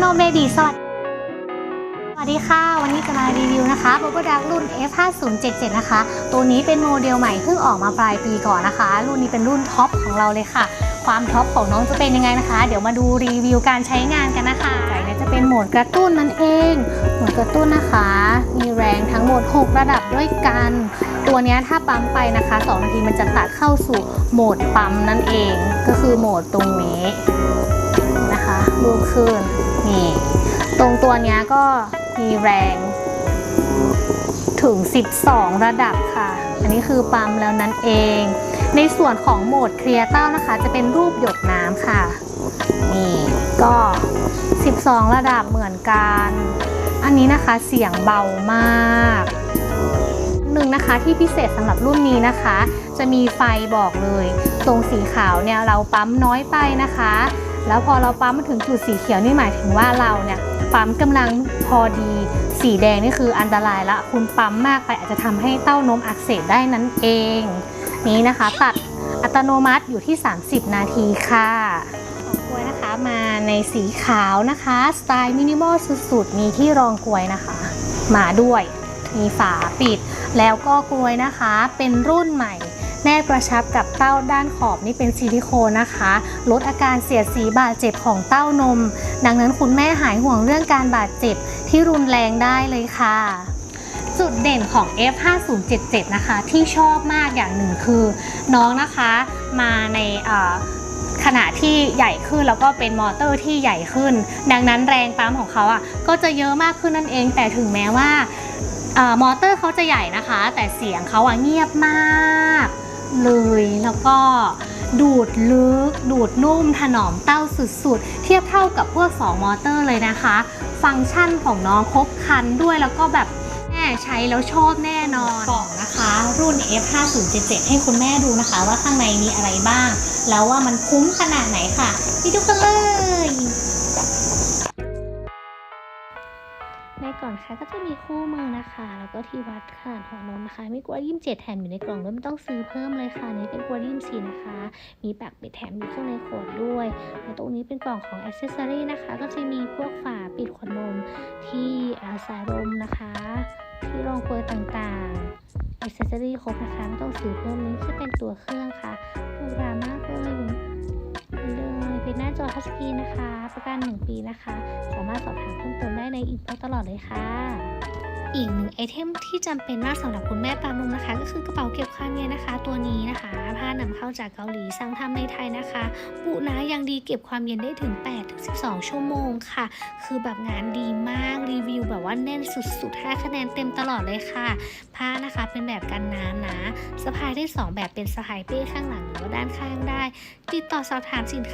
โนเบบีสวัสดีสวัสดีค่ะ วันนี้จะมารีวิวนะคะโบโบดักรุ่น F5077 นะคะ ตัวนี้เป็นโมเดลใหม่เพิ่งออกมาปลายปีก่อนนะคะ รุ่นนี้เป็นรุ่นท็อปของเราเลยค่ะ ความท็อปของน้องจะเป็นยังไงนะคะ เดี๋ยวมาดูรีวิวการใช้งานกันนะคะไหนจะเป็นโหมดกระตุ้นนั่นเอง โหมดกระตุ้นนะคะ มีแรงทั้งหมด 6 ระดับด้วยกัน ตัวนี้ถ้าปั๊มไปนะคะ 2 นาทีมันจะตัดเข้าสู่โหมดปั๊มนั่นเอง ก็คือโหมดตรงนี้นะคะลูกขึ้น นี่ ตรงตัวนี้ก็มีแรงถึง 12 ระดับค่ะ อันนี้คือปั๊มแล้วนั่นเอง ในส่วนของโหมดเคลียร์เต้านะคะ จะเป็นรูปหยดน้ำค่ะ นี่ก็ 12 ระดับเหมือนกัน อันนี้นะคะเสียงเบามากหนึ่งนะคะที่พิเศษสำหรับรุ่นนี้นะคะ จะมีไฟบอกเลย ตรงสีขาวเนี่ยเราปั๊มน้อยไปนะคะ แล้วพอเราปั๊มมาถึงจุดสีเขียวนี่หมายถึงว่าเราเนี่ยปั๊มกำลังพอดี สีแดงนี่คืออันตรายละ คุณปั๊มมากไปอาจจะทำให้เต้านมอักเสบได้นั่นเอง นี้นะคะตัดอัตโนมัติอยู่ที่ 30 นาทีค่ะของกล้วยนะคะมาในสีขาวนะคะ สไตล์มินิมอลสุดๆ มีที่รองกล้วยนะคะ มาด้วยมีฝาปิด แล้วก็กล้วยนะคะเป็นรุ่นใหม่ แนบกระชับกับเต้าด้านขอบนี่เป็นซิลิโคนนะคะ ลดอาการเสียดสีบาดเจ็บของเต้านม ดังนั้นคุณแม่หายห่วงเรื่องการบาดเจ็บที่รุนแรงได้เลยค่ะจุดเด่นของ F5077 นะคะ ที่ชอบมากอย่างหนึ่งคือ น้องนะคะมาในขณะที่ใหญ่ขึ้นแล้วก็เป็นมอเตอร์ที่ใหญ่ขึ้น ดังนั้นแรงปั๊มของเขาอะก็จะเยอะมากขึ้นนั่นเอง แต่ถึงแม้ว่ามอเตอร์เขาจะใหญ่นะคะ แต่เสียงเขาอะเงียบมาก เลย แล้วก็ดูดลึก ดูดนุ่ม ถนอมเต้าสุดๆ เทียบเท่ากับพวก 2 มอเตอร์เลยนะคะ ฟังก์ชันของน้องครบครันด้วยแล้วก็แบบแม่ใช้แล้วชอบแน่นอนกล่องนะคะ รุ่น F5077 ให้คุณแม่ดูนะคะว่าข้างในมีอะไรบ้าง แล้วว่ามันคุ้มขนาดไหนค่ะไปดูกันเลย ก่อนะคะก็จะมีคู่มือนะคะ แล้วก็ที่วัดขนาดหัวนมนะคะ มีกวาดิมเจ็ดแถมอยู่ในกล่องด้วยไม่ต้องซื้อเพิ่มเลยค่ะนี่เป็นกวาดิมสีนะคะ มีปากปิดแถมอยู่ข้างในขวดด้วยแล้วตรงนี้เป็นกล่องของอ c เซสซอรี่นะคะ ก็จะมีพวกฝาปิดขวดนมที่าสายลมนะคะ ที่รองกลวยต่างๆอ c เซสซอรี่ครบนะคะไม่ต้องซื้อเพิ่มนี้จะเป็นตัวเครื่องค่ะดูรามากเลยนี่เลย นหน้าจอทัชสกรีนนะคะ ประกัน 1 ปีนะคะ สามารถสอบถามเพิ่มเติมได้ในอินบ็อกตลอดเลยค่ะ อีกหนึ่งไอเทมที่จำเป็นมากสำหรับคุณแม่ปามนมนะคะ ก็คือกระเป๋าเก็บความเย็นนะคะ ตัวนี้นะคะผ้านำเข้าจากเกาหลีสั่งทำในไทยนะคะปุนะยังดีเก็บความเย็นได้ถึง8-12 ชั่วโมงค่ะ คือแบบงานดีมากรีวิวแบบว่าแน่นสุดๆ5คะแนนเต็มตลอดเลยค่ะ ผ้านะคะเป็นแบบกันน้ำนะสะพายได้ 2 แบบเป็นสะพายเป้ข้างหลังหรือว่าด้านข้างได้ ติดต่อสอบถามสินค้า